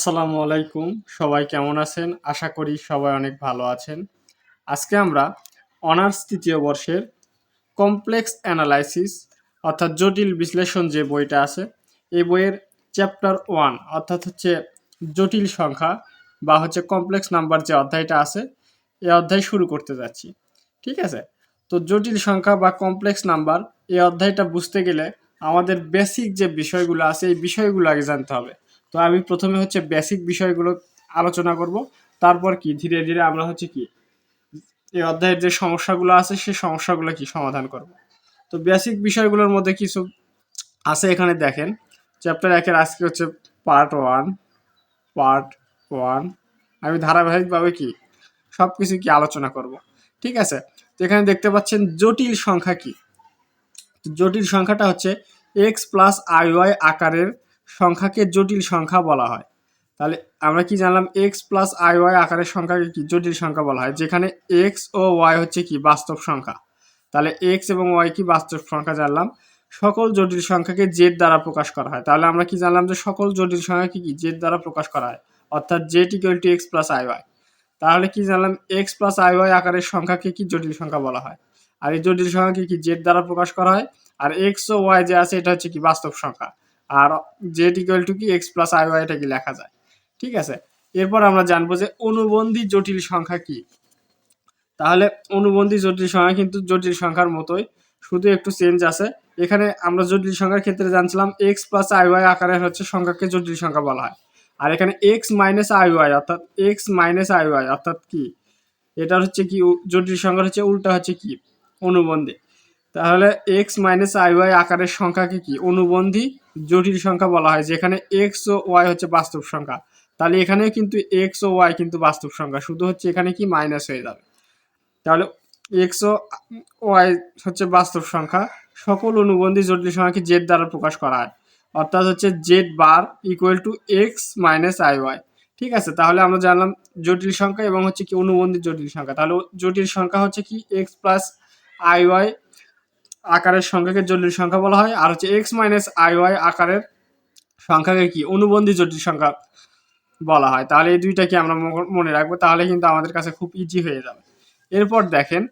আসসালামু আলাইকুম। সবাই কেমন আছেন? আশা করি সবাই অনেক ভালো আছেন। আজকে আমরা অনার্স তৃতীয় বর্ষের কমপ্লেক্স অ্যানালাইসিস অর্থাৎ জটিল বিশ্লেষণ যে বইটা আছে, এই বইয়ের চ্যাপ্টার ওয়ান অর্থাৎ হচ্ছে জটিল সংখ্যা বা হচ্ছে কমপ্লেক্স নাম্বার যে অধ্যায়টা আছে, এই অধ্যায় শুরু করতে যাচ্ছি। ঠিক আছে? তো জটিল সংখ্যা বা কমপ্লেক্স নাম্বার এই অধ্যায়টা বুঝতে গেলে আমাদের বেসিক যে বিষয়গুলো আছে, এই বিষয়গুলো আগে জানতে হবে। তো আমি প্রথমে হচ্ছে বেসিক বিষয়গুলো আলোচনা করব। তারপর কি? ধীরে ধীরে আমরা হচ্ছে কি, এই অধ্যায়ের যে সমস্যাগুলো আছে, সেই সমস্যাগুলো কি সমাধান করব। তো বেসিক বিষয়গুলোর মধ্যে কিছু আছে এখানে দেখেন। চ্যাপ্টার একের আজকে হচ্ছে পার্ট ওয়ান পার্ট ওয়ান আমি ধারাবাহিকভাবে কি সব কিছু কি আলোচনা করব। ঠিক আছে? তো এখানে দেখতে পাচ্ছেন জটিল সংখ্যা কি? জটিল সংখ্যাটা হচ্ছে এক্স প্লাস আই ওয়াই আকারের সংখ্যাকে জটিল সংখ্যা বলা হয়। তাহলে আমরা কি জানলাম এক্স প্লাস আই ওয়াই আকারের সংখ্যাকে কি জটিল সংখ্যা বলা হয়? যেখানে এক্স ও ওয়াই হচ্ছে কি বাস্তব সংখ্যা। তাহলে এক্স এবং ওয়াই কি বাস্তব সংখ্যা জানলাম? সকল জটিল সংখ্যাকে জেড দ্বারা প্রকাশ করা হয়। তাহলে আমরা কি জানলাম যে সকল জটিল সংখ্যাকে কি জেড দ্বারা প্রকাশ করা হয়? অর্থাৎ Z equal to X plus I Y তাহলে কি জানলাম এক্স প্লাস আই ওয়াই আকারের সংখ্যাকে কি জটিল সংখ্যা বলা হয়? আর এই জটিল সংখ্যাকে কি জেড দ্বারা প্রকাশ করা হয়? আর এক্স ও ওয়াই যে আছে, এটা হচ্ছে কি বাস্তব সংখ্যা। আর জেড ইকুয়াল টু কি? এক্স প্লাস আই ওয়াই এটা কি লেখা যায়? ঠিক আছে? এরপর আমরা জানব যে অনুবন্ধী জটিল সংখ্যা কি? তাহলে অনুবন্ধী জটিল সংখ্যা কিন্তু জটিল সংখ্যার মতোই, শুধু একটু চেঞ্জ আছে। এখানে আমরা জটিল সংখ্যার ক্ষেত্রে জানছিলাম এক্স প্লাস আই ওয়াই আকারের হচ্ছে সংখ্যাকে জটিল সংখ্যা বলা হয়। আর এখানে এক্স মাইনাস আই ওয়াই অর্থাৎ এক্স মাইনাস আই ওয়াই অর্থাৎ কি? এটার হচ্ছে কি? জটিল সংখ্যার হচ্ছে উল্টা হচ্ছে কি? অনুবন্ধী। তাহলে এক্স মাইনাস আই ওয়াই আকারের সংখ্যাকে কি? অনুবন্ধী জটিল সংখ্যা বলা হয়, যেখানে এক্স ও ওয়াই হচ্ছে বাস্তব সংখ্যা। তাহলে এখানে কিন্তু এক্স ও ওয়াই কিন্তু বাস্তব সংখ্যা, শুধু হচ্ছে এখানে কি মাইনাস হয়ে যাবে। তাহলে এক্স ও ওয়াই হচ্ছে বাস্তব সংখ্যা, সকল অনুবন্ধী জটিল সংখ্যাকে জেড দ্বারা প্রকাশ করা হয়। অর্থাৎ হচ্ছে Z bar equal to X minus I Y ঠিক আছে? তাহলে আমরা জানলাম জটিল সংখ্যা এবং হচ্ছে কি অনুবন্ধী জটিল সংখ্যা। তাহলে জটিল সংখ্যা হচ্ছে কি এক্স প্লাস আই ওয়াই আকারের সংখ্যাকে জটিল সংখ্যা বলা হয়। আর হচ্ছে এক্স মাইনাস আই ওয়াই আকারের সংখ্যাকে কি? অনুবন্ধী জটিল সংখ্যা বলা হয়। তাহলে এই দুইটাকে আমরা মনে রাখব? তাহলে কিন্তু আমাদের কাছে খুব ইজি হয়ে যাবে। এরপর দেখেন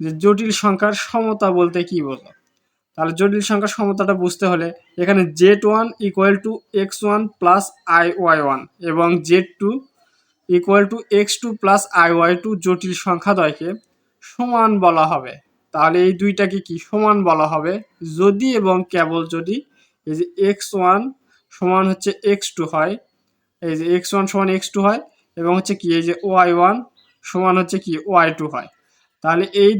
যে জটিল সংখ্যার সমতা বলতে কি বলতো তাহলে জটিল সংখ্যার সমতাটা বুঝতে হলে এখানে Z one equal to X one plus I Y one এবং Z two equal to X two plus I Y two জটিল সংখ্যাদ্বয়কে সমান বলা হবে। তাহলে এই দুইটাকে কি সমান বলা হবে? যদি এবং কেবল যদি এই যে এক্স ওয়ান সমান হচ্ছে এক্স টু হয়, এই যে এক্স ওয়ান সমান এক্স টু হয় এবং হচ্ছে কি এই যে ওয়াই ওয়ান সমান হচ্ছে কি ওয়াই টু হয়, তাহলে এই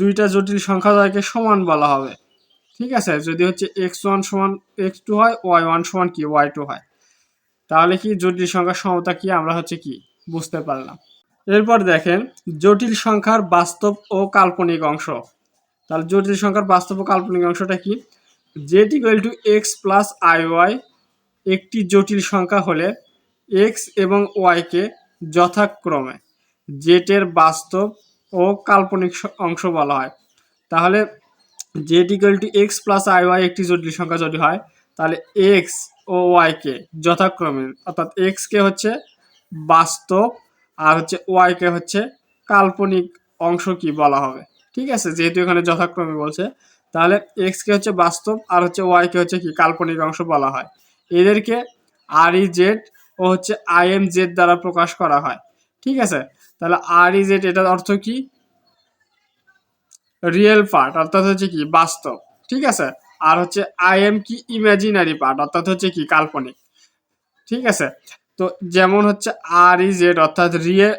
দুইটা জটিল সংখ্যাদ্বয়কে সমান বলা হবে, ঠিক আছে? যদি হচ্ছে এক্স ওয়ান সমান এক্স টু হয় ওয়াই ওয়ান সমান কি ওয়াই টু হয়, তাহলে কি জটিল সংখ্যার সমতা কি আমরা হচ্ছে কি বুঝতে পারলাম? এরপর দেখেন, জটিল সংখ্যার বাস্তব ও কাল্পনিক অংশ। তাহলে জটিল সংখ্যার বাস্তব ও কাল্পনিক অংশটা কি? Z equal to X plus I Y একটি জটিল সংখ্যা হলে এক্স এবং ওয়াইকে যথাক্রমে জেটের বাস্তব ও কাল্পনিক অংশ বলা হয়। তাহলে Z equal to X plus I Y একটি জটিল সংখ্যা যদি হয়, তাহলে এক্স ও ওয়াইকে যথাক্রমে, অর্থাৎ এক্সকে হচ্ছে বাস্তব আর হচ্ছে ওয়াইকে হচ্ছে কাল্পনিক অংশ কি বলা হবে। ঠিক আছে? যেহেতু এখানে যথাক্রমে বলছে, তাহলে এক্সকে হচ্ছে বাস্তব আর হচ্ছে ওয়াইকে হচ্ছে কি কাল্পনিক অংশ বলা হয়। এদেরকে আর ই জেড ও হচ্ছে আই এম জেড দ্বারা প্রকাশ করা হয়। ঠিক আছে? তাহলে আর ই জেড এটার অর্থ কি? রিয়েল পার্ট অর্থাৎ হচ্ছে কি বাস্তব। ঠিক আছে? আর হচ্ছে আই এম কি ইমাজিনারি পার্ট অর্থাৎ হচ্ছে কি কাল্পনিক। ঠিক আছে? তো যেমন হচ্ছে আর ই জেড অর্থাৎ রিয়েল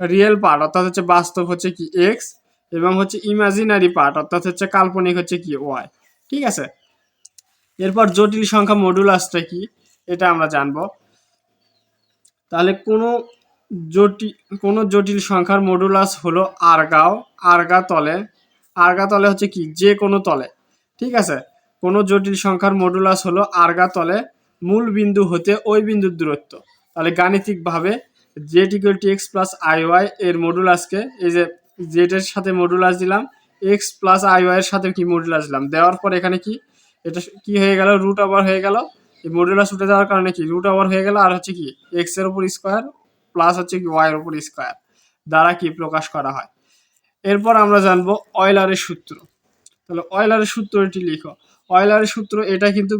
রিয়েল পার্ট, অর্থাৎ হচ্ছে বাস্তব হচ্ছে কি এক্স এবং হচ্ছে ইমাজিনারি পার্ট অর্থাৎ হচ্ছে কাল্পনিক হচ্ছে কি ওয়াই ঠিক আছে? এরপর জটিল সংখ্যা মডুলাসটা কি? এটা আমরা জানব। তাহলে কোনো জটিল কোনো জটিল সংখ্যার মডুলাস হলো আরগাও, আরগা তলে আরগা তলে হচ্ছে কি? যে কোনো তলে, ঠিক আছে? কোনো জটিল সংখ্যার মডুলাস হলো আরগা তলে মূল বিন্দু হতে ওই বিন্দুর দূরত্ব। তাহলে গাণিতিকভাবে Z equal to X plus I Y এর মডুলাসকে এই যে জেড এর সাথে মডুলাস দিলাম এক্স প্লাস আই ওয়াই এর সাথে কি মডুলাস দিলাম? দেওয়ার পর এখানে কি? এটা কি হয়ে গেল? রুট ওভার হয়ে গেল। এই মডুলাস উঠে যাওয়ার কারণে কি? রুট ওভার হয়ে গেল আর হচ্ছে কি? এক্সের উপর স্কোয়ার প্লাস হচ্ছে কি ওয়াই এর উপর স্কোয়ার দ্বারা কি প্রকাশ করা হয়? এরপর আমরা জানব অয়লারের সূত্র। তাহলে অয়লারের সূত্রটি লিখো। অয়লারের সূত্র এটা কিন্তু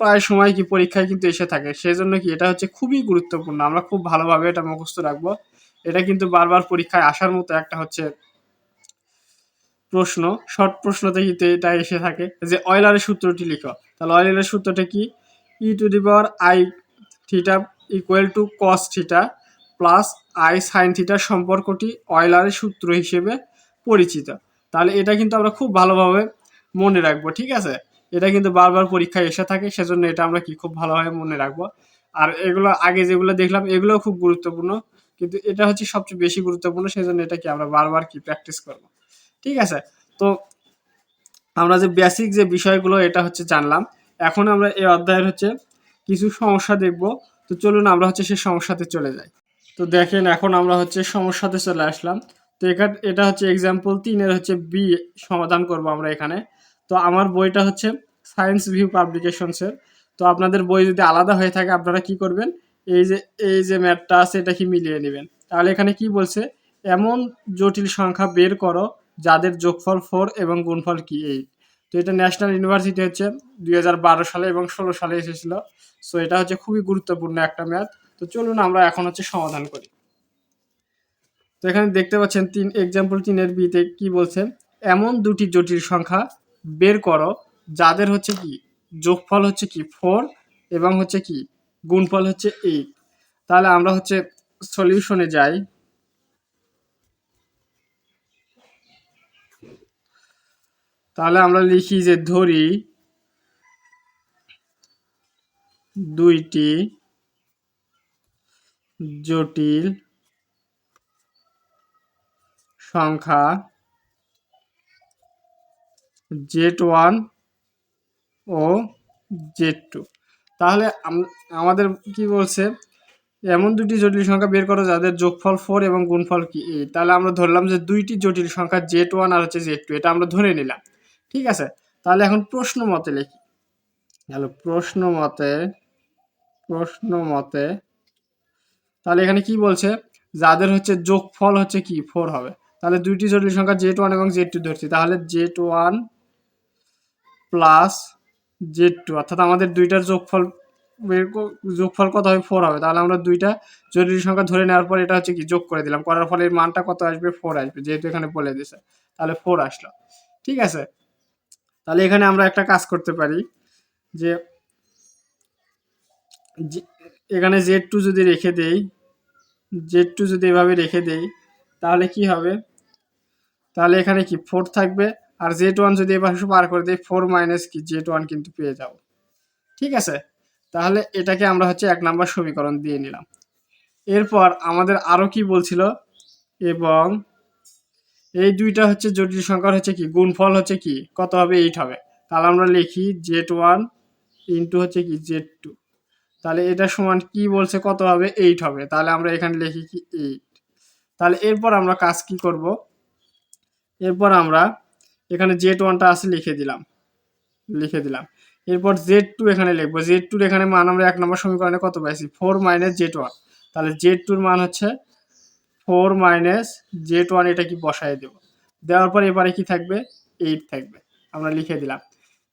প্রায় সময় কি পরীক্ষায় কিন্তু এসে থাকে। সেজন্য কি এটা হচ্ছে খুবই গুরুত্বপূর্ণ। আমরা খুব ভালোভাবে এটা মুখস্থ রাখব। এটা কিন্তু বারবার পরীক্ষায় আসার মতো একটা হচ্ছে প্রশ্ন, শর্ট প্রশ্নতে কিন্তু এটা এসে থাকে যে অয়েলারের সূত্রটি লিখো। তাহলে অয়েলারের সূত্রটা কি? E to the power I theta equal to cos theta plus I sine থিটার সম্পর্কটি অয়েলারের সূত্র হিসেবে পরিচিত। তাহলে এটা কিন্তু আমরা খুব ভালোভাবে মনে রাখব, ঠিক আছে? এটা কিন্তু বারবার পরীক্ষায় এসে থাকে, সেজন্য এটা আমরা কি খুব ভালোভাবে মনে রাখব। আর এগুলো আগে যেগুলো দেখলাম, এগুলোও খুব গুরুত্বপূর্ণ, কিন্তু এটা হচ্ছে সবচেয়ে বেশি গুরুত্বপূর্ণ, সেজন্য এটা কি আমরা বারবার কি প্র্যাকটিস করব। ঠিক আছে? তো আমরা যে বেসিক যে বিষয়গুলো, এটা হচ্ছে জানলাম। এখন আমরা এই অধ্যায়ের হচ্ছে কিছু সমস্যা দেখব। তো চলুন আমরা হচ্ছে সেই সমস্যাতে চলে যাই। তো দেখেন, এখন আমরা হচ্ছে সমস্যাতে চলে আসলাম। তো এটা হচ্ছে এক্সাম্পল তিনের হচ্ছে বি সমাধান করব আমরা এখানে। তো আমার বইটা হচ্ছে সায়েন্স ভিউ পাবলিকেশনসের তো আপনাদের বই যদি আলাদা হয়ে থাকে, আপনারা কি করবেন? এই যে এই যে ম্যাথটা আছে, এটা কি মিলিয়ে নেবেন? তাহলে এখানে কি বলছে? এমন জটিল সংখ্যা বের করো যাদের যোগফল ফোর এবং গুণফল কি এইট তো এটা ন্যাশনাল ইউনিভার্সিটি হচ্ছে দুই হাজার বারো সালে এবং ষোলো সালে এসেছিল। সো এটা হচ্ছে খুবই গুরুত্বপূর্ণ একটা ম্যাথ। তো চলুন আমরা এখন হচ্ছে সমাধান করি। তো এখানে দেখতে পাচ্ছেন তিন এক্সাম্পল তিনের বিতে কি বলছে? এমন দুটি জটিল সংখ্যা বের করো, যাদের হচ্ছে কি যোগফল হচ্ছে কি ফোর এবং হচ্ছে কি গুণফল হচ্ছে এইট তাহলে আমরা হচ্ছে সলিউশনে যাই। তাহলে আমরা লিখি যে ধরি দুইটি জটিল সংখ্যা জেড ওয়ান ও জেড টু। তাহলে আমাদের কি বলছে? এমন দুটি জটিল সংখ্যা বের করো যাদের যোগফল ফোর এবং গুণফল কি এই তাহলে আমরা ধরলাম যে দুইটি জটিল সংখ্যা জেড ওয়ান আর হচ্ছে জেড টু। এটা আমরা ধরে নিলাম। ঠিক আছে? তাহলে এখন প্রশ্ন মতে লিখি। তাহলে প্রশ্ন মতে প্রশ্ন মতে, তাহলে এখানে কি বলছে? যাদের হচ্ছে যোগফল হচ্ছে কি? ফোর হবে। তাহলে দুইটি জটিল সংখ্যা জেড ওয়ান এবং জেড টু ধরছি। তাহলে Z one plus Z two অর্থাৎ আমাদের দুইটার যোগফল যোগফল কত হবে? ফোর হবে। তাহলে আমরা দুইটা জটিল সংখ্যা ধরে নেওয়ার পর এটা হচ্ছে কি? যোগ করে দিলাম। করার ফলে মানটা কত আসবে? ফোর আসবে, যেহেতু এখানে বলে দিছে। তাহলে ফোর আসলো। ঠিক আছে? তাহলে এখানে আমরা একটা কাজ করতে পারি যে এখানে জেড টু যদি রেখে দেই জেড টু যদি এভাবে রেখে দেই, তাহলে কি হবে? তাহলে এখানে কি? ফোর থাকবে। আর জেড ওয়ান যদি এবার পার করে দিই ফোর মাইনাস কি? জেড ওয়ান কিন্তু পেয়ে যাব। ঠিক আছে? তাহলে এটাকে আমরা হচ্ছে এক নাম্বার সমীকরণ দিয়ে নিলাম। এরপর আমাদের আরও কি বলছিল? এবং এই দুইটা হচ্ছে জটিল সংখ্যার হচ্ছে কি? গুণফল হচ্ছে কি? কত হবে? এইট হবে। তাহলে আমরা লিখি জেড ওয়ান ইন্টু হচ্ছে কি? জেড টু তাহলে এটা সমান কি বলছে? কত হবে? এইট হবে। তাহলে আমরা এখানে লিখি কি? এইট তাহলে এরপর আমরা কাজ কি করব? এরপর আমরা এখানে জেড ওয়ানটা আছে, লিখে দিলাম। লিখে দিলাম। এরপর জেড টু এখানে লিখব। জেড টুর এখানে মান আমরা এক নম্বর সমীকরণে কত পাইছি? ফোর মাইনাস জেড ওয়ান তাহলে জেড টুর মান হচ্ছে ফোর মাইনাস জেড ওয়ান এটা কি বসাই দেব? দেওয়ার পর এবারে কি থাকবে? এইট থাকবে। আমরা লিখে দিলাম।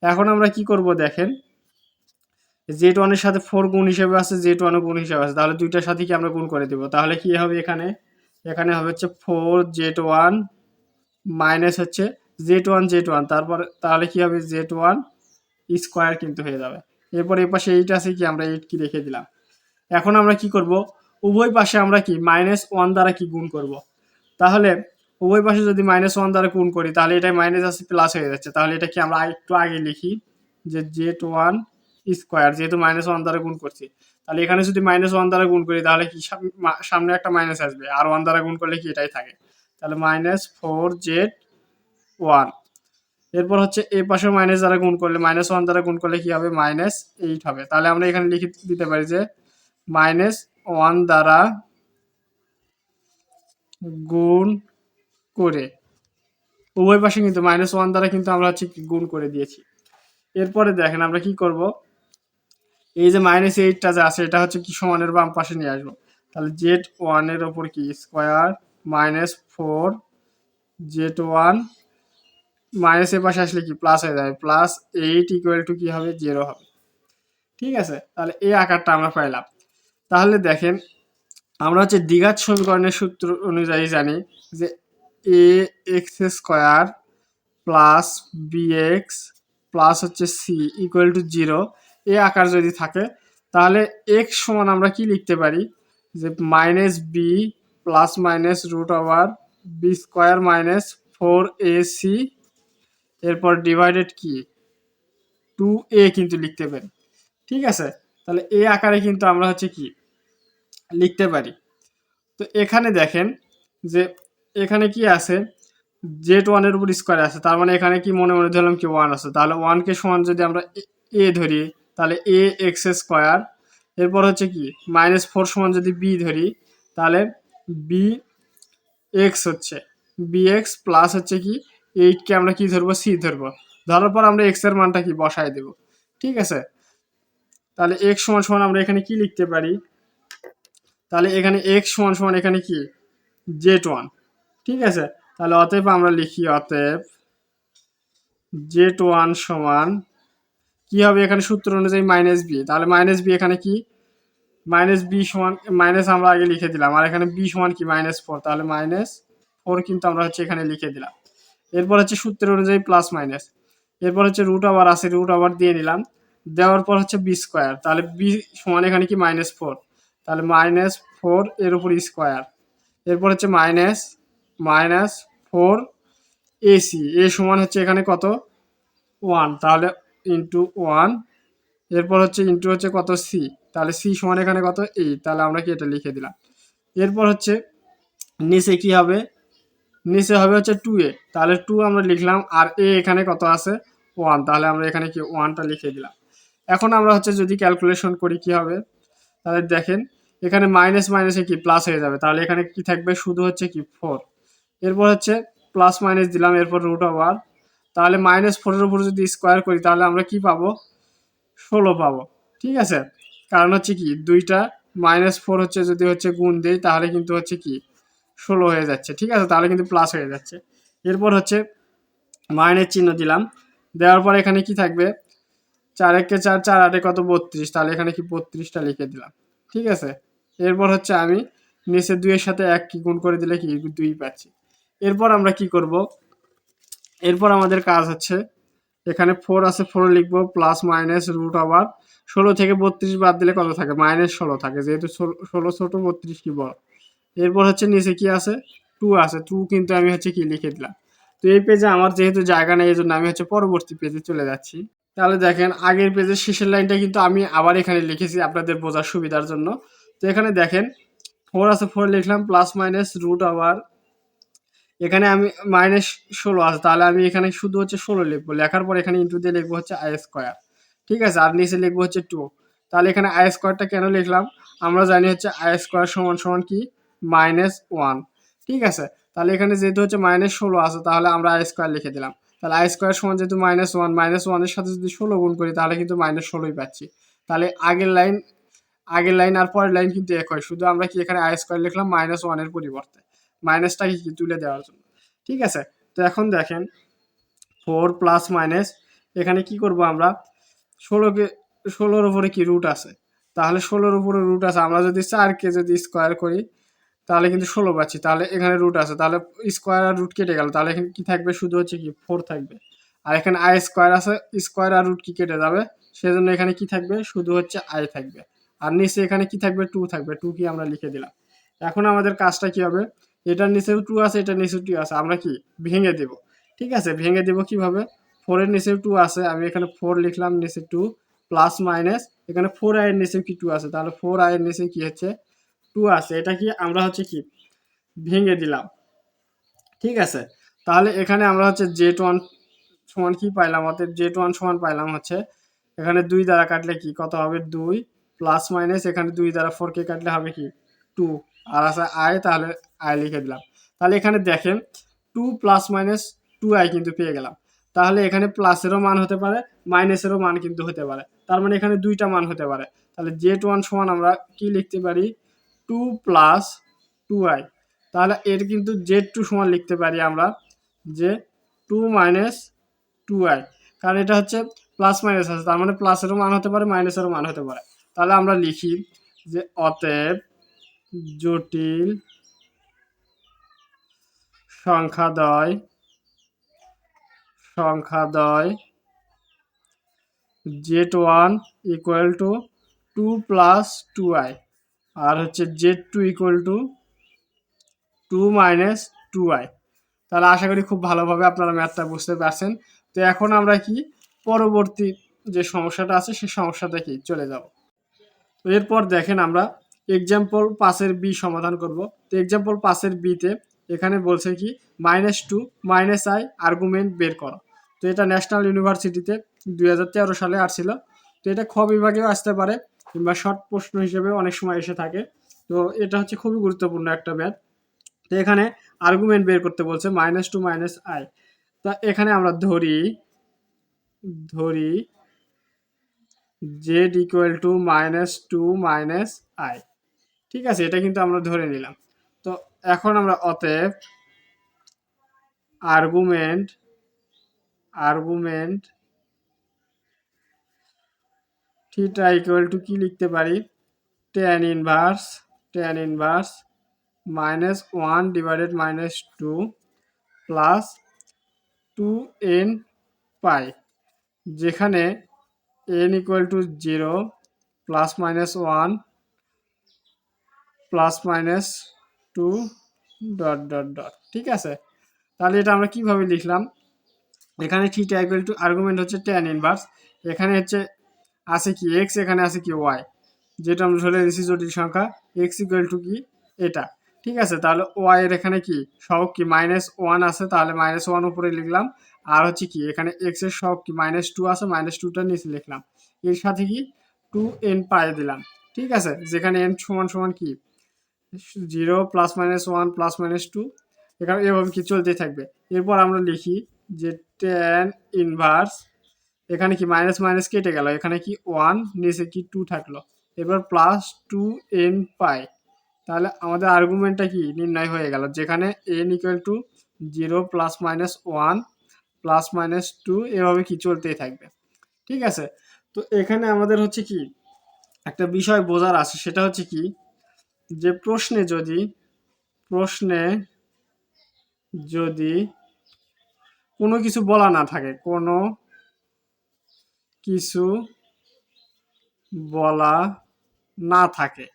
এখন আমরা কি করব দেখেন? জেড ওয়ানের সাথে ফোর গুণ হিসেবে আছে জেড ওয়ানও গুণ হিসেবে আছে। তাহলে দুইটার সাথে কি আমরা গুণ করে দেবো? তাহলে কি হবে এখানে? এখানে হবে হচ্ছে ফোর জেড ওয়ান মাইনাস হচ্ছে জেড ওয়ান জেড ওয়ান তারপর তাহলে কি হবে? জেড ওয়ান স্কোয়ার কিন্তু হয়ে যাবে। এরপর এ পাশে এইট আছে কি? আমরা এইট কি রেখে দিলাম। এখন আমরা কি করব? উভয় পাশে আমরা কি? মাইনাস ওয়ান দ্বারা কি গুণ করব? তাহলে উভয় পাশে যদি মাইনাস ওয়ান দ্বারা গুণ করি, তাহলে এটা মাইনাস আছে প্লাস হয়ে যাচ্ছে। তাহলে এটা কি আমরা একটু আগে লিখি যে জেড ওয়ান স্কোয়ার যেহেতু মাইনাস ওয়ান দ্বারা গুণ করছি। তাহলে এখানে যদি মাইনাস ওয়ান দ্বারা গুণ করি, তাহলে কি সামনে একটা মাইনাস আসবে। আর ওয়ান দ্বারা গুণ করলে কি এটাই থাকে? তাহলে মাইনাস ফোর জেড ওয়ান। এরপর হচ্ছে এ পাশে মাইনাস দ্বারা গুণ করলে মাইনাস ওয়ান দ্বারা গুণ করলে কি হবে? মাইনাস এইট হবে। তাহলে আমরা এখানে লিখে দিতে পারি যে মাইনাস ওয়ান দ্বারা গুণ করে। উভয় পাশে কিন্তু মাইনাস ওয়ান দ্বারা কিন্তু আমরা হচ্ছে গুণ করে দিয়েছি। এরপরে দেখেন আমরা কি করব? এই যে মাইনাস এইটটা যে আছে, এটা হচ্ছে কি সমানের বাম পাশে নিয়ে আসব। তাহলে জেড ওয়ানের ওপর কি? Square minus four Z one minus এর পাশে আসলে কি? প্লাস হয়ে যাবে। প্লাস এইট ইকুয়াল টু কি হবে? জিরো হবে। ঠিক আছে? তাহলে এই আকারটা আমরা পাইলাম। তাহলে দেখেন, আমরা হচ্ছে দ্বিঘাত সমীকরণের সূত্র অনুযায়ী জানি যে A X square plus B X plus হচ্ছে সি ইকুয়াল টু জিরো এ আকার যদি থাকে, তাহলে এক্স সমান আমরা কি লিখতে পারি? যে minus B plus minus root over B square minus four A C এরপর ডিভাইডেড কি? টু এ কিন্তু লিখতে পারি। ঠিক আছে? তাহলে এ আকারে কিন্তু আমরা হচ্ছে কি? লিখতে পারি। তো এখানে দেখেন যে এখানে কি আছে? জেড ওয়ানের উপর স্কোয়ার আছে। তার মানে এখানে কি মনে মনে ধরলাম কি ওয়ান আছে। তাহলে ওয়ানকে সমান যদি আমরা এ ধরি, তাহলে এ এক্স স্কোয়ার এরপর হচ্ছে কি? মাইনাস ফোর সমান যদি বি ধরি, তাহলে বি এক্স হচ্ছে। বি এক্স প্লাস হচ্ছে কি? এইটকে আমরা কি ধরবো? সি ধরবো। ধরার পর আমরা এক্সের মানটা কি? বসাই দেব। ঠিক আছে? তাহলে এক্স সমান সমান আমরা এখানে কি লিখতে পারি? তাহলে এখানে এক্স সমান সমান এখানে কি? জেড ওয়ান ঠিক আছে? তাহলে অতএব আমরা লিখি অতএব জেড ওয়ান সমান কি হবে এখানে সূত্র অনুযায়ী মাইনাস বি তাহলে মাইনাস বি এখানে কি? মাইনাস বি সমান মাইনাস আমরা আগে লিখে দিলাম। আর এখানে বি সমান কি? মাইনাস ফোর তাহলে মাইনাস ফোর কিন্তু আমরা হচ্ছে এখানে লিখে দিলাম। এরপর হচ্ছে সূত্রের অনুযায়ী প্লাস মাইনাস এরপর হচ্ছে রুট আবার আছে রুট আবার দিয়ে নিলাম। দেওয়ার পর হচ্ছে বি স্কোয়ার তাহলে বি সমান এখানে কি? মাইনাস ফোর তাহলে মাইনাস ফোর এর উপর স্কোয়ার এরপর হচ্ছে মাইনাস মাইনাস ফোর এসি এ সমান হচ্ছে এখানে কত? ওয়ান তাহলে ইন্টু ওয়ান এরপর হচ্ছে ইন্টু হচ্ছে কত? সি তাহলে সি সমান এখানে কত? এইট তাহলে আমরা কি এটা লিখে দিলাম। এরপর হচ্ছে নিচে কি হবে? নিচে হবে হচ্ছে টু এ তাহলে টু আমরা লিখলাম, আর এ এখানে কত আছে? ওয়ান তাহলে আমরা এখানে কি ওয়ানটা লিখে দিলাম। এখন আমরা হচ্ছে যদি ক্যালকুলেশন করি কি হবে? তাহলে দেখেন, এখানে মাইনাস মাইনাসে কি? প্লাস হয়ে যাবে। তাহলে এখানে কি থাকবে? শুধু হচ্ছে কি? ফোর এরপর হচ্ছে প্লাস মাইনাস দিলাম, এরপর রুট ওভার তাহলে মাইনাস ফোরের উপর যদি স্কোয়ার করি, তাহলে আমরা কি পাবো? ষোলো পাবো। ঠিক আছে? কারণ হচ্ছে কি? দুইটা মাইনাস ফোর হচ্ছে যদি হচ্ছে গুণ দেই, তাহলে কিন্তু হচ্ছে কি? ষোলো হয়ে যাচ্ছে, ঠিক আছে? তাহলে কিন্তু প্লাস হয়ে যাচ্ছে। এরপর হচ্ছে মাইনের চিহ্ন দিলাম। দেওয়ার পর এখানে কি থাকবে? চার একে চার চার আটে কত? বত্রিশ। তাহলে এখানে কি বত্রিশটা লিখে দিলাম, ঠিক আছে? এরপর হচ্ছে আমি নিচে দুইয়ের সাথে এক কি গুণ করে দিলে কি? দুই পাচ্ছি। এরপর আমরা কি করব? এরপর আমাদের কাজ হচ্ছে, এখানে ফোর আছে ফোর লিখব প্লাস মাইনাস রুট আবার ষোলো থেকে বত্রিশ বাদ দিলে কত থাকে? মাইনাস ষোলো থাকে। যেহেতু ষোলো ছোটো, বত্রিশ কি বড়? এরপর হচ্ছে নিচে কি আছে? টু আছে। টু কিন্তু আমি হচ্ছে কি লিখে দিলাম। তো এই পেজে আমার যেহেতু জায়গা নেই এই জন্য আমি হচ্ছে পরবর্তী পেজে চলে যাচ্ছি। তাহলে দেখেন, আগের পেজের শেষের লাইনটা কিন্তু আমি আবার এখানে লিখেছি আপনাদের বোঝার সুবিধার জন্য। তো এখানে দেখেন ফোর আছে ফোর লিখলাম প্লাস মাইনাস রুট আবার এখানে আমি মাইনাস ষোলো আছে, তাহলে আমি এখানে শুধু হচ্ছে ষোলো লিখব। লেখার পর এখানে ইন্টু দিয়ে লিখব হচ্ছে আই স্কোয়ার ঠিক আছে? আর নিচে লিখব হচ্ছে টু তাহলে এখানে আই স্কোয়ারটা কেন লিখলাম? আমরা জানি হচ্ছে আই স্কোয়ার সমান সমান কি? মাইনাস ওয়ান ঠিক আছে? তাহলে এখানে যেহেতু হচ্ছে মাইনাস ষোলো আছে, তাহলে আমরা আই স্কোয়ার লিখে দিলাম। তাহলে আই স্কোয়ার সমান যেহেতু মাইনাস ওয়ান মাইনাস ওয়ানের সাথে যদি ষোলো গুণ করি, তাহলে কিন্তু মাইনাস ষোলোই পাচ্ছি। তাহলে আগের লাইন আগের লাইন আর পরের লাইন কিন্তু এক হয় শুধু আমরা কি এখানে আই স্কোয়ার লিখলাম মাইনাস ওয়ানের পরিবর্তে। মাইনাসটাকে কি তুলে দেওয়ার জন্য? ঠিক আছে? তো এখন দেখেন ফোর প্লাস মাইনাস এখানে কি করব আমরা? ষোলোকে, ষোলোর উপরে কি রুট আছে? তাহলে ষোলোর উপরে রুট আছে। আমরা যদি চারকে যদি স্কোয়ার করি তাহলে কিন্তু ষোলো পাচ্ছি, তাহলে এখানে রুট আছে, তাহলে স্কোয়ার আর রুট কেটে গেল, তাহলে এখানে কি থাকবে? শুধু হচ্ছে কি ফোর থাকবে। আর এখানে আই স্কোয়ার আছে স্কোয়ার আর রুট কি কেটে যাবে? সেজন্য এখানে কি থাকবে? শুধু হচ্ছে আই থাকবে। আর নিচে এখানে কি থাকবে? টু থাকবে টু কি আমরা লিখে দিলাম। এখন আমাদের কাজটা কি হবে? এটার নিচেও টু আছে, এটার নিচেও টু আছে, আমরা কি ভেঙে দেব। ঠিক আছে, ভেঙে দেব কীভাবে? ফোরের নিচেও টু আছে, আমি এখানে ফোর লিখলাম, নিচে টু প্লাস মাইনাস এখানে ফোর আয়ের নিচেও কি টু আছে? তাহলে ফোর আয়ের নিচে কি হচ্ছে? টু আছে, এটা কি আমরা হচ্ছে কি ভেঙে দিলাম? ঠিক আছে? তাহলে এখানে আমরা হচ্ছে জেট ওয়ান সমান কি পাইলাম? অর্থাৎ জেট ওয়ান সমান পাইলাম হচ্ছে, এখানে দুই দ্বারা কাটলে কি? কত হবে? দুই প্লাস মাইনাস এখানে দুই দ্বারা ফোর কে কাটলে হবে কি? টু আর আছে আই তাহলে আই লিখে দিলাম। তাহলে এখানে দেখেন two plus minus two I কিন্তু পেয়ে গেলাম। তাহলে এখানে প্লাসেরও মান হতে পারে মাইনাসেরও মান কিন্তু হতে পারে। তার মানে এখানে দুইটা মান হতে পারে। তাহলে জেড ওয়ান সমান আমরা কি লিখতে পারি? টু প্লাস টু আই তাহলে এর কিন্তু জেড টু সমান লিখতে পারি আমরা যে টু মাইনাস টু আই কারণ এটা হচ্ছে প্লাস মাইনাস আছে, তার মানে প্লাসেরও মান হতে পারে মাইনাসেরও মান হতে পারে। তাহলে আমরা লিখি যে অতএব জটিল সংখ্যাদয় সংখ্যাদয় Z one equal to two plus two I আর হচ্ছে Z two equal to two minus two I তাহলে আশা করি খুব ভালোভাবে আপনারা ম্যাথটা বুঝতে পারছেন। তো এখন আমরা কি পরবর্তী যে সমস্যাটা আছে সেই সমস্যাটা কি চলে যাব। তো এরপর দেখেন আমরা এক্সাম্পল পাসের বি সমাধান করব। তো এক্সাম্পল পাসের বিতে এখানে বলছে কি minus two minus I argument বের করো। তো এটা ন্যাশনাল ইউনিভার্সিটিতে দু হাজার তেরো সালে আসছিল। তো এটা খ বিভাগেও আসতে পারে। কিংবা শর্ট প্রশ্ন হিসেবে অনেক সময় এসে থাকে। তো এটা হচ্ছে খুবই গুরুত্বপূর্ণ একটা ম্যাথ তো এখানে আর্গুমেন্ট বের করতে বলছে মাইনাস টু মাইনাস আই তা এখানে আমরা ধরি ধরি Z equal to minus two minus I ঠিক আছে, এটা কিন্তু আমরা ধরে নিলাম। তো এখন আমরা অতএব argument argument theta equal to কি লিখতে পারি? Tan inverse tan inverse minus one divided minus two plus two N pi যেখানে N equal to zero plus minus one plus minus two dot dot dot ঠিক আছে? তাহলে এটা আমরা কীভাবে লিখলাম? এখানে থিটা ইকুয়াল টু আর্গুমেন্ট হচ্ছে টেন ইনভার্স এখানে হচ্ছে আছে কি এক্স এখানে আছে কি ওয়াই যেটা আমরা ধরে নিয়েছি জটিল সংখ্যা এক্স ইকুয়াল টু কি? এটা। ঠিক আছে? তাহলে ওয়াই এর এখানে কি? সহগ কি? মাইনাস ওয়ান আছে, তাহলে মাইনাস ওয়ান উপরে লিখলাম। আর হচ্ছে কি, এখানে এক্সের সহগ কি? মাইনাস টু আছে মাইনাস টুটা নিচে লিখলাম। এর সাথে কি? টু এন পাই দিলাম। ঠিক আছে? যেখানে এন সমান সমান কি? Zero plus minus one plus minus two এখানে এভাবে কি চলতেই থাকবে। এরপর আমরা লিখি যে টেন ইনভার্স এখানে কি মাইনাস মাইনাস কেটে গেল? এখানে কি ওয়ান নিচে কি টু থাকল? এবার প্লাস টু এন পাই। তাহলে আমাদের আর্গুমেন্টটা কি? নির্ণয় হয়ে গেল। যেখানে N equal to zero plus minus one plus minus two এভাবে কি চলতেই থাকবে। ঠিক আছে? তো এখানে আমাদের হচ্ছে কি? একটা বিষয় বোঝার আছে। সেটা হচ্ছে কি? যে প্রশ্নে যদি প্রশ্নে যদি কোনো কিছু বলা না থাকে, কোনো কিছু বলা না থাকে।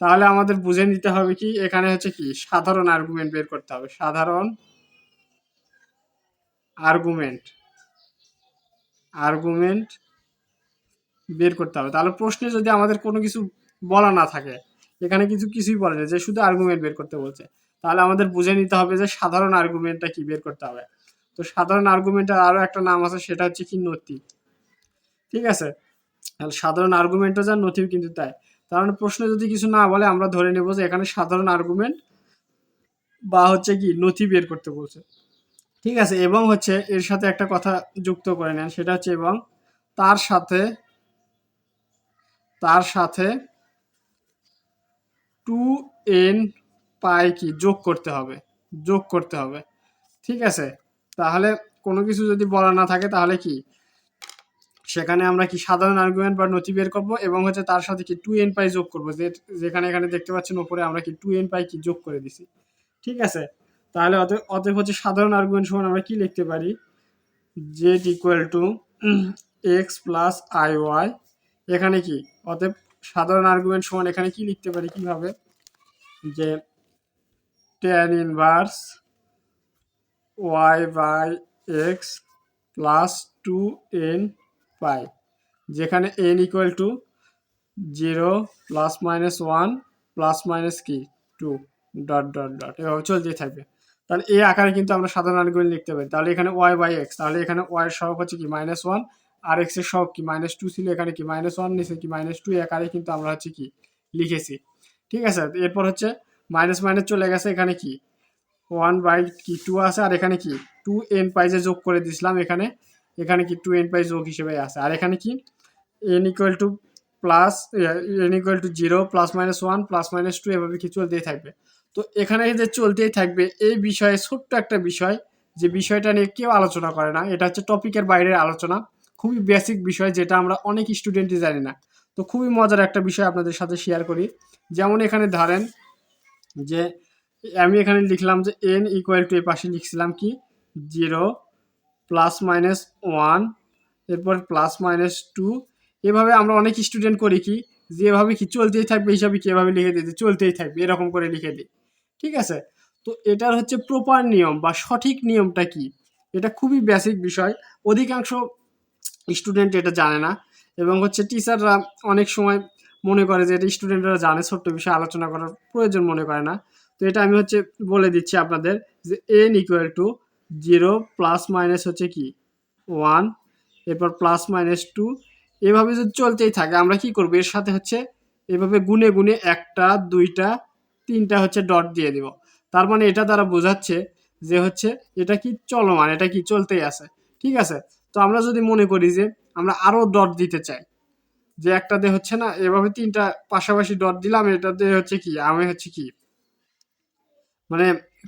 তাহলে আমাদের বুঝে নিতে হবে কি, এখানে হচ্ছে কি, সাধারণ আর্গুমেন্ট বের করতে হবে। সাধারণ আর্গুমেন্ট আর্গুমেন্ট বের করতে হবে। তাহলে প্রশ্নে যদি আমাদের কোনো কিছু বলা না থাকে, এখানে কিছু কিছুই বলে না, যে শুধু আর্গুমেন্ট বের করতে বলছে, তাহলে আমাদের বুঝে নিতে হবে যে সাধারণ আর্গুমেন্টটা কি বের করতে হবে। তো সাধারণ আর্গুমেন্টের আরও একটা নাম আছে, সেটা হচ্ছে কি নথি। ঠিক আছে? সাধারণ আর্গুমেন্টও যা, নথিও কিন্তু তাই। তার মানে প্রশ্নে যদি কিছু না বলে, আমরা ধরে নেব যে এখানে সাধারণ আর্গুমেন্ট বা হচ্ছে কি নথি বের করতে বলছে। ঠিক আছে? এবং হচ্ছে এর সাথে একটা কথা যুক্ত করে নেন, সেটা হচ্ছে এবং তার সাথে তার সাথে টু এন পাই কি যোগ করতে হবে, যোগ করতে হবে। ঠিক আছে? তাহলে কোনো কিছু যদি বলা না থাকে তাহলে কি? সেখানে আমরা কি সাধারণ আর্গুমেন্ট বা নথি বের করব এবং হচ্ছে তার সাথে কি টু এন পাই যোগ করব? যে, যেখানে এখানে দেখতে পাচ্ছেন ওপরে আমরা কি টু এন পাই কি যোগ করে দিছি। ঠিক আছে? তাহলে অতএব অতএব হচ্ছে সাধারণ আর্গুমেন্ট সমান আমরা কি লিখতে পারি? Z equal to X plus I Y এখানে কি? অতএব সাধারণ আর্গুমেন্ট সমান এখানে কি লিখতে পারি কীভাবে? যে tan inverse Y by X plus two N pi যেখানে N equal to zero plus minus one plus minus কি? টু ডট ডট ডট এভাবে চলতেই থাকবে। তাহলে এই আকারে কিন্তু আমরা সাধারণ আর্গুমেন্ট লিখতে পারি। তাহলে এখানে ওয়াই বাই এক্স তাহলে এখানে ওয়াই এর সহগ হচ্ছে কি? মাইনাস ওয়ান আর এক্সের সহগ কি? মাইনাস টু ছিল এখানে কি? মাইনাস ওয়ান নিচে কি? মাইনাস টু আকারে কিন্তু আমরা হচ্ছে কি? লিখেছি। ঠিক আছে? এরপর হচ্ছে মাইনাস মাইনাস চলে গেছে এখানে কি? ওয়ান বাই কি টু আছে আর এখানে কি? টু এন পাইজে যোগ করে দিছিলাম এখানে। এখানে কি টু এন পাই যোগ হিসেবে আছে। আর এখানে কি? N equal to plus N equal to zero plus minus one plus minus two এভাবে কি চলতেই থাকবে। তো এখানে যে চলতেই থাকবে, এই বিষয়ে ছোট্ট একটা বিষয়, যে বিষয়টা নিয়ে কেউ আলোচনা করে না। এটা হচ্ছে টপিকের বাইরের আলোচনা। খুবই বেসিক বিষয়, যেটা আমরা অনেক স্টুডেন্টই জানি না। তো খুবই মজার একটা বিষয় আপনাদের সাথে শেয়ার করি। যেমন এখানে ধরেন যে আমি এখানে লিখলাম যে এন ইকুয়াল টু এই পাশে লিখছিলাম কি? জিরো প্লাস মাইনাস ওয়ান এরপর প্লাস মাইনাস টু এভাবে আমরা অনেক স্টুডেন্ট করি কি? যে এভাবে কি চলতেই থাকবে, হিসাবে কি এভাবে লিখে দিই চলতেই থাকবে, এরকম করে লিখে দিই। ঠিক আছে? তো এটার হচ্ছে প্রপার নিয়ম বা সঠিক নিয়মটা কি? এটা খুবই বেসিক বিষয়। অধিকাংশ স্টুডেন্ট এটা জানে না। এবং হচ্ছে টিচাররা অনেক সময় মনে করে যে এটা স্টুডেন্টরা জানে, ছোট্ট বিষয়ে আলোচনা করার প্রয়োজন মনে করে না। তো এটা আমি হচ্ছে বলে দিচ্ছি আপনাদের যে N equal to zero plus minus হচ্ছে কি? ওয়ান এরপর প্লাস মাইনাস টু এভাবে যদি চলতেই থাকে, আমরা কি করব? এর সাথে হচ্ছে এভাবে গুনে গুনে একটা, দুইটা, তিনটা হচ্ছে ডট দিয়ে দিব। তার মানে এটা তারা বোঝাচ্ছে যে হচ্ছে এটা কি চলমান, এটা কি চলতেই আছে। ঠিক আছে? তো আমরা যদি মনে করি যে আমরা আরও ডট দিতে চাই, যে একটা দিয়ে হচ্ছে না, এভাবে তিনটা পাশাপাশি ডট দিলাম এটা দিয়ে হচ্ছে কি? আমি হচ্ছে কি? মানে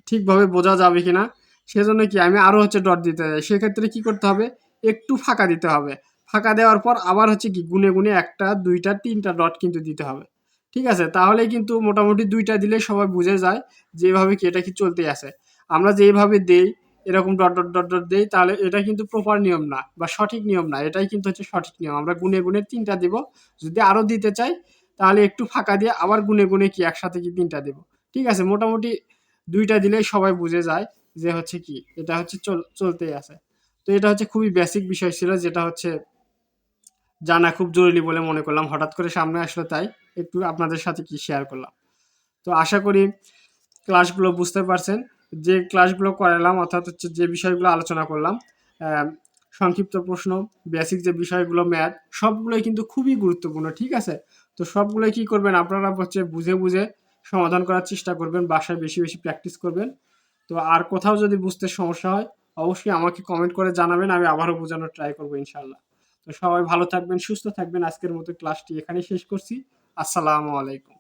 ঠিকভাবে বোঝা যাবে কিনা, সেজন্য কি আমি আরও হচ্ছে ডট দিতে চাই সেক্ষেত্রে কি করতে হবে? একটু ফাঁকা দিতে হবে। ফাঁকা দেওয়ার পর আবার হচ্ছে কি গুনে গুনে একটা, দুইটা, তিনটা ডট কিন্তু দিতে হবে। ঠিক আছে? তাহলে কিন্তু মোটামুটি দুইটা দিলে সবাই বুঝে যায় যে এভাবে কি, এটা কি চলতে আছে। আমরা যেভাবে দেই, এরকম ডট ডট ডট ডট দেই, তাহলে এটা কিন্তু প্রপার নিয়ম না বা সঠিক নিয়ম না। এটাই কিন্তু হচ্ছে সঠিক নিয়ম। আমরা গুনে গুনে তিনটা দিব। যদি আরও দিতে চাই, তাহলে একটু ফাঁকা দিয়ে আবার গুনে গুনে কি একসাথে কি তিনটা দেব। ঠিক আছে? মোটামুটি দুইটা দিলেই সবাই বুঝে যায় যে হচ্ছে কি, এটা হচ্ছে চল, চলতেই আছে। তো এটা হচ্ছে খুবই বেসিক বিষয় ছিল, যেটা হচ্ছে জানা খুব জরুরি বলে মনে করলাম। হঠাৎ করে সামনে আসলো তাই একটু আপনাদের সাথে কি শেয়ার করলাম। তো আশা করি ক্লাসগুলো বুঝতে পারছেন। যে ক্লাসগুলো করালাম, অর্থাৎ হচ্ছে যে বিষয়গুলো আলোচনা করলাম সংক্ষিপ্ত প্রশ্ন বেসিক যে বিষয়গুলো ম্যাথ সবগুলোই কিন্তু খুবই গুরুত্বপূর্ণ, ঠিক আছে? তো সবগুলোই কি করবেন? আপনারা হচ্ছে বুঝে বুঝে সমাধান করার চেষ্টা করবেন, বাসায় বেশি বেশি প্র্যাকটিস করবেন। তো আর কোথাও যদি বুঝতে সমস্যা হয়, অবশ্যই আমাকে কমেন্ট করে জানাবেন, আমি আবারও বোঝানোর ট্রাই করব ইনশাল্লাহ তো সবাই ভালো থাকবেন, সুস্থ থাকবেন, আজকের মতো ক্লাসটি এখানেই শেষ করছি। আসসালামু আলাইকুম।